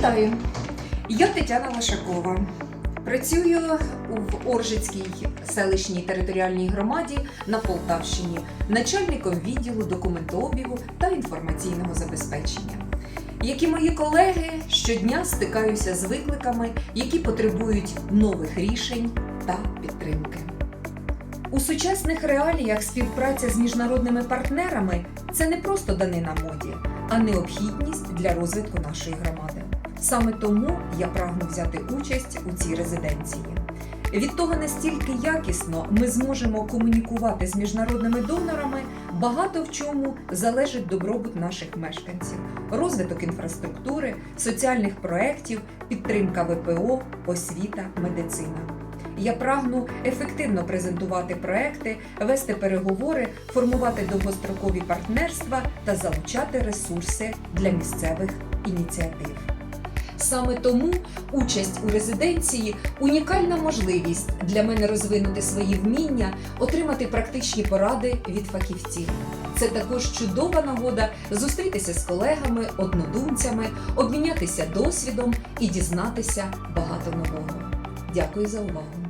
Вітаю! Я Тетяна Лошакова. Працюю в Оржицькій селищній територіальній громаді на Полтавщині начальником відділу документообігу та інформаційного забезпечення. Як і мої колеги, щодня стикаюся з викликами, які потребують нових рішень та підтримки. У сучасних реаліях співпраця з міжнародними партнерами це не просто данина моді, а необхідність для розвитку нашої громади. Саме тому я прагну взяти участь у цій резиденції. Від того, настільки якісно ми зможемо комунікувати з міжнародними донорами, багато в чому залежить добробут наших мешканців, розвиток інфраструктури, соціальних проєктів, підтримка ВПО, освіта, медицина. Я прагну ефективно презентувати проекти, вести переговори, формувати довгострокові партнерства та залучати ресурси для місцевих ініціатив. Саме тому участь у резиденції унікальна можливість для мене розвинути свої вміння, отримати практичні поради від фахівців. Це також чудова нагода зустрітися з колегами, однодумцями, обмінятися досвідом і дізнатися багато нового. Дякую за увагу!